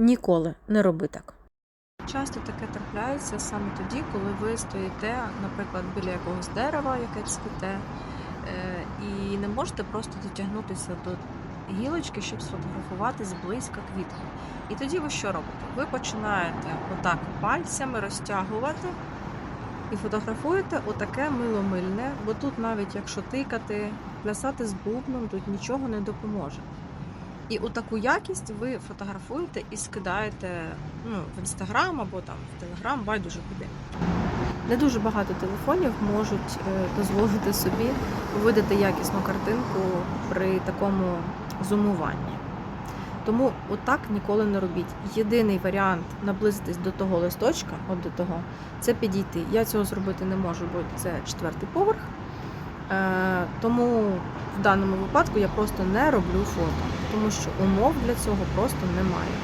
Ніколи не роби так. Часто таке трапляється саме тоді, коли ви стоїте, наприклад, біля якогось дерева, яке цвіте, е, і не можете просто дотягнутися до гілочки, щоб сфотографувати зблизька квітку. І тоді ви що робите? Ви починаєте отак пальцями розтягувати і фотографуєте отаке миломильне, бо тут навіть якщо тикати, плясати з бубном, тут нічого не допоможе. І у таку якість ви фотографуєте і скидаєте ну, в інстаграм або там в телеграм, байдуже куди. Не дуже багато телефонів можуть е, дозволити собі видати якісну картинку при такому зумуванні. Тому отак ніколи не робіть. Єдиний варіант наблизитись до того листочка, от до того, це підійти. Я цього зробити не можу, бо це четвертий поверх. Е, тому в даному випадку я просто не роблю фото, тому що умов для цього просто немає.